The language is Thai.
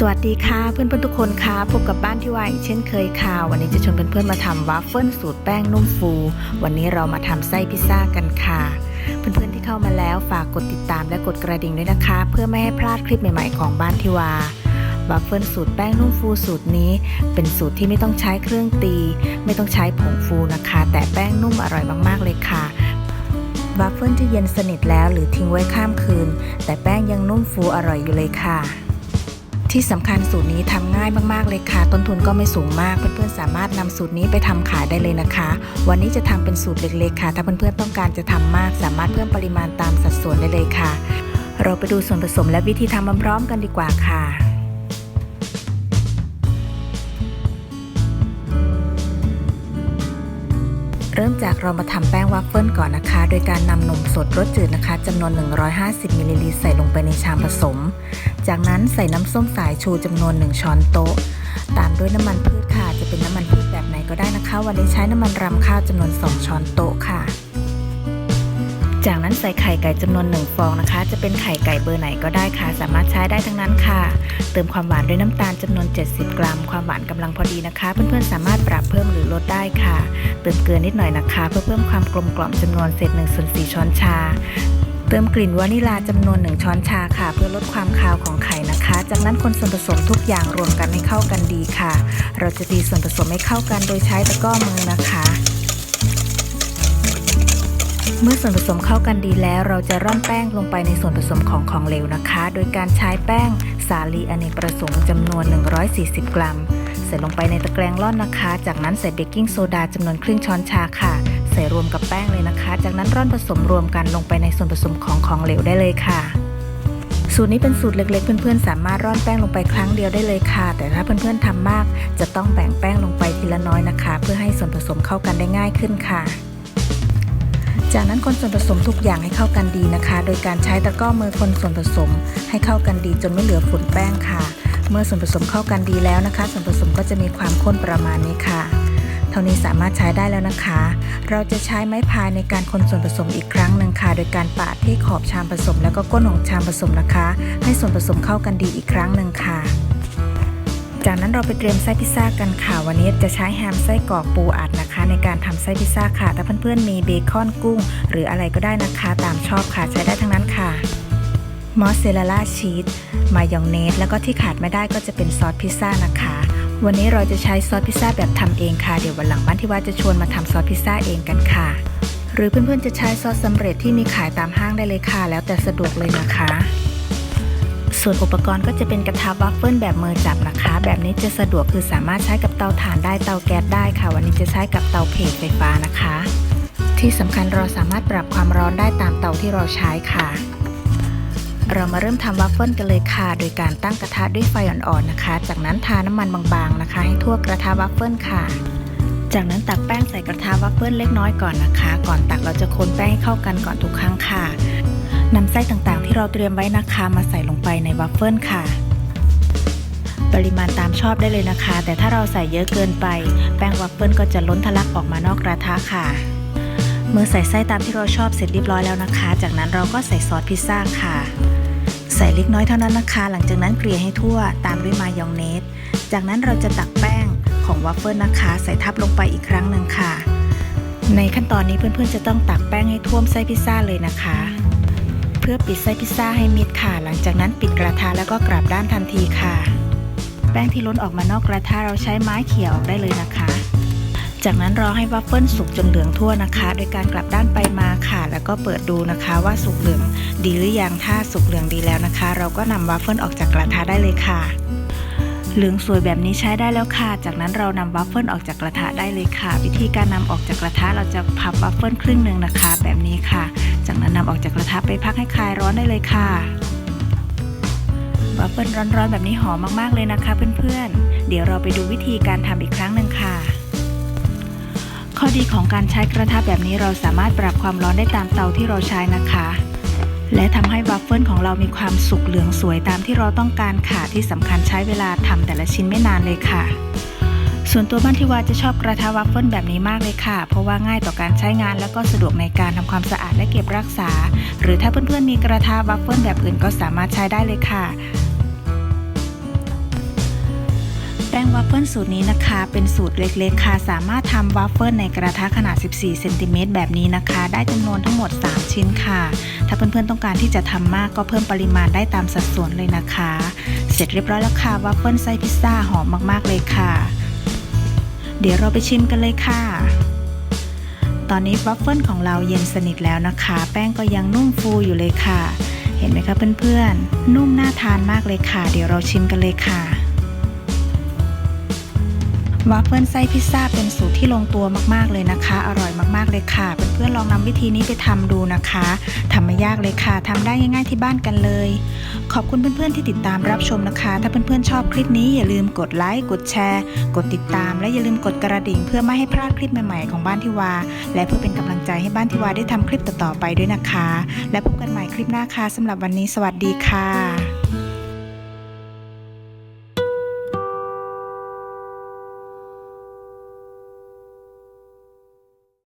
สวัสดีค่ะเพื่อนๆทุกคนค่ะพบกับบ้านที่วายเช่นเคยค่ะ วันนี้จะชวนเพื่อนๆมาทำวาฟเฟิลสูตรแป้งนุ่มฟู วันนี้เรามาทำไส้พิซซ่ากันค่ะ เพื่อนๆที่เข้ามาแล้วฝากกดติดตามและกดกระดิ่งด้วยนะคะ เพื่อไม่ให้พลาดคลิปใหม่ๆของบ้านที่วาวาฟเฟิลสูตรแป้งนุ่มฟูสูตรนี้ เป็นสูตรที่ไม่ต้องใช้เครื่องตี ไม่ต้องใช้ผงฟูนะคะ แต่แป้งนุ่มอร่อยมากๆเลยค่ะวาฟเฟิลที่เย็นสนิทแล้วหรือทิ้งไว้ข้ามคืน แต่แป้งยังนุ่มฟูอร่อยอยู่เลยค่ะ ที่สำคัญสูตรนี้ทำง่ายมากๆเลยค่ะ ต้นทุนก็ไม่สูงมาก เพื่อนๆสามารถนำสูตรนี้ไปทำขายได้เลยนะคะ วันนี้จะทำเป็นสูตรเล็กๆค่ะ ถ้าเพื่อนๆต้องการจะทำมาก สามารถเพิ่มปริมาณตามสัดส่วนได้เลยค่ะ เราไปดูส่วนผสมและวิธีทำพร้อมๆกันดีกว่าค่ะ เริ่มจากเรามาทำแป้งวัฟเฟิลก่อนนะคะ โดยการนำนมสดรสจืดนะคะจำนวน 150มิลลิลิตรใส่ลงไปในชามผสม จากนั้นใส่น้ำส้มสายชูจำนวน 1 ช้อนโต๊ะ ตามด้วยน้ำมันพืชค่ะ จะเป็นน้ำมันพืชแบบไหนก็ได้นะคะ วันนี้ใช้น้ำมันรำข้าวจำนวน 2 ช้อนโต๊ะค่ะ จากนั้นใส่ไข่ไก่จำนวน1ฟองนะคะ จะเป็นไข่ไก่เบอร์ไหนก็ได้ค่ะ สามารถใช้ได้ทั้งนั้นค่ะ เติมความหวานด้วยน้ำตาลจำนวน 70 กรัม ความหวานกำลังพอดีนะคะ เพื่อนๆสามารถปรับเพิ่มหรือลดได้ค่ะ เติมเกลือนิดหน่อยนะคะ เพื่อเพิ่มความกลมกล่อมจำนวนเศษ1ส่วน4ช้อนชา เติมกลิ่นวานิลาจำนวน1ช้อนชาค่ะ เพื่อลดความคาวของไข่นะคะ จากนั้นคนส่วนผสมทุกอย่างรวมกันให้เข้ากันดีค่ะ เราจะตีส่วนผสมให้เข้ากันโดยใช้ตะกร้อมือนะคะ เมื่อส่วนผสมเข้ากันดีแล้ว เราจะร่อนแป้งลงไปในส่วนผสมของของเหลวนะคะ โดยการใช้แป้งสาลีอเนกประสงค์จำนวน 140 กรัม ใส่ลงไปในตะแกรงร่อนนะคะ จากนั้นใส่เบกกิ้งโซดาจำนวนครึ่งช้อนชาค่ะ ใส่รวมกับแป้งเลยนะคะ จากนั้นร่อนผสมรวมกันลงไปในส่วนผสมของของเหลวได้เลยค่ะสูตรนี้เป็นสูตรเล็กๆ เพื่อนๆ สามารถร่อนแป้งลงไปครั้งเดียวได้เลยค่ะ แต่ถ้าเพื่อนๆทำมาก จะต้องแบ่งแป้งลงไปทีละน้อยนะคะ เพื่อให้ส่วนผสมเข้ากันได้ง่ายขึ้นค่ะ จากนั้นคนส่วนผสมทุกอย่างให้เข้ากันดีนะคะ โดยการใช้ตะกร้อมือคนส่วนผสม ให้เข้ากันดีจนไม่เหลือฝุ่นแป้งค่ะ เมื่อส่วนผสมเข้ากันดีแล้วนะคะ ส่วนผสมก็จะมีความข้นประมาณนี้ค่ะ เท่านี้สามารถใช้ได้แล้วนะคะ เราจะใช้ไม้พายในการคนส่วนผสมอีกครั้งหนึ่งค่ะ โดยการปาดที่ขอบชามผสม แล้วก็ก้นของชามผสมนะคะ ให้ส่วนผสมเข้ากันดีอีกครั้งหนึ่งค่ะ จากนั้นเราไปเตรียมไส้พิซซ่ากันค่ะ วันนี้จะใช้แฮมไส้กรอกปูอัดนะคะ ในการทำไส้พิซซ่าค่ะถ้าเพื่อนๆมีเบคอนกุ้ง หรืออะไรก็ได้นะคะตามชอบค่ะใช้ได้ทั้งนั้นค่ะมอสซเรลล่าชีสมายองเนส แล้วก็ที่ขาดไม่ได้ก็จะเป็นซอสพิซซ่านะคะ วันนี้เราจะใช้ซอสพิซซ่าแบบทำเองค่ะ เดี๋ยววันหลังบ้านที่ว่าจะชวนมาทำซอสพิซซ่าเองกันค่ะ หรือเพื่อนๆจะใช้ซอสสำเร็จที่มีขายตามห้างได้เลยค่ะ แล้วแต่สะดวกเลยนะคะ ส่วนอุปกรณ์ก็จะเป็นกระทะวัฟเฟิลแบบมือจับนะคะ แบบนี้จะสะดวกคือสามารถใช้กับเตาถ่านได้เตาแก๊สได้ค่ะ วันนี้จะใช้กับเตาเพจไฟฟ้านะคะ ที่สำคัญเราสามารถปรับความร้อนได้ตามเตาที่เราใช้ค่ะ เรามาเริ่มทำวัฟเฟิลกันเลยค่ะ โดยการตั้งกระทะด้วยไฟอ่อนๆนะคะ จากนั้นทาน้ำมันบางๆนะคะ ให้ทั่วกระทะวัฟเฟิลค่ะจากนั้นตักแป้งใส่กระทะวัฟเฟิลเล็กน้อยก่อนนะคะ ก่อนตักเราจะคนแป้งให้เข้ากันก่อนทุกครั้งค่ะ นำไส้ต่างๆ ที่เราเตรียมไว้นะคะมาใส่ลงไปในวัฟเฟิลค่ะ ปริมาณตามชอบได้เลยนะคะ แต่ถ้าเราใส่เยอะเกินไป แป้งวัฟเฟิลก็จะล้นทะลักออกมานอกกระทะค่ะ เมื่อใส่ไส้ตามที่เราชอบเสร็จเรียบร้อยแล้วนะคะ จากนั้นเราก็ใส่ซอสพิซซ่าค่ะ ใส่เล็กน้อยเท่านั้นนะคะ หลังจากนั้นเกลี่ยให้ทั่วตามด้วยมายองเนส จากนั้นเราจะตักแป้งของวัฟเฟิลนะคะ ใส่ทับลงไปอีกครั้งหนึ่งค่ะ ในขั้นตอนนี้เพื่อนๆจะต้องตักแป้งให้ท่วมไส้พิซซ่าเลยนะคะ พื่อปิดไส้พิซซ่าให้มิดค่ะ หลังจากนั้นปิดกระทะแล้วก็กลับด้านทันทีค่ะ แป้งที่ล้นออกมานอกกระทะเราใช้ไม้เขี่ยออกได้เลยนะคะ จากนั้นรอให้วัฟเฟิลสุกจนเหลืองทั่วนะคะ โดยการกลับด้านไปมาค่ะ แล้วก็เปิดดูนะคะว่าสุกเหลืองดีหรือยังถ้าสุกเหลืองดีแล้วนะคะ เราก็นำวัฟเฟิลออกจากกระทะได้เลยค่ะ เหลืองสวยแบบนี้ใช้ได้แล้วค่ะ จากนั้นเรานำวัฟเฟิลออกจากกระทะได้เลยค่ะ วิธีการนำออกจากกระทะเราจะพับวัฟเฟิลครึ่งหนึ่งนะคะ แบบนี้ค่ะ จากนั้นนำออกจากกระทะไปพักให้คลายร้อนได้เลยค่ะวัฟเฟิลร้อนๆแบบนี้หอมมากๆเลยนะคะ เพื่อนๆ เดี๋ยวเราไปดูวิธีการทำอีกครั้งหนึ่งค่ะ ข้อดีของการใช้กระทะแบบนี้เราสามารถปรับความร้อนได้ตามเตาที่เราใช้นะคะ และทำให้วัฟเฟิลของเรามีความสุกเหลืองสวยตามที่เราต้องการค่ะที่สำคัญใช้เวลาทำแต่ละชิ้นไม่นานเลยค่ะ ส่วนตัวบ้านที่ว่าจะชอบกระทะวัฟเฟิลแบบนี้มากเลยค่ะ เพราะว่าง่ายต่อการใช้งานแล้วก็สะดวกในการทำความสะอาดและเก็บรักษา หรือถ้าเพื่อนๆมีกระทะวัฟเฟิลแบบอื่นก็สามารถใช้ได้เลยค่ะแป้งวัฟเฟิลสูตรนี้นะคะ เป็นสูตรเล็กๆค่ะ สามารถทำวัฟเฟิลในกระทะขนาด 14 เซนติเมตรแบบนี้นะคะ ได้จำนวนทั้งหมด 3 ชิ้นค่ะ ถ้าเพื่อนๆต้องการที่จะทำมากก็เพิ่มปริมาณได้ตามสัดส่วนเลยนะคะ เสร็จเรียบร้อยแล้วค่ะวัฟเฟิลไส้พิซซ่าหอมมากๆเลยค่ะ เดี๋ยวเราไปชิมกันเลยค่ะ ตอนนี้วัฟเฟิลของเราเย็นสนิทแล้วนะคะ แป้งก็ยังนุ่มฟูอยู่เลยค่ะ เห็นไหมคะเพื่อนๆ นุ่มน่าทานมากเลยค่ะ เดี๋ยวเราชิมกันเลยค่ะ วาเฟิลไส้พิซซ่าเป็นสูตรที่ลงตัวมากๆเลยนะคะ อร่อยมากๆเลยค่ะเพื่อนๆลองนำวิธีนี้ไปทำดูนะคะทำไม่ยากเลยค่ะทำได้ง่ายๆที่บ้านกันเลย ขอบคุณเพื่อนๆที่ติดตามรับชมนะคะ ถ้าเพื่อนๆชอบคลิปนี้อย่าลืมกดไลค์กดแชร์ กดติดตาม และอย่าลืมกดกระดิ่ง เพื่อไม่ให้พลาดคลิปใหม่ๆของบ้านทิวา และเพื่อเป็นกำลังใจให้บ้านทิวาได้ทำคลิปต่อๆไปด้วยนะคะ และพบกันใหม่คลิปหน้าค่ะสำหรับวันนี้ สวัสดีค่ะ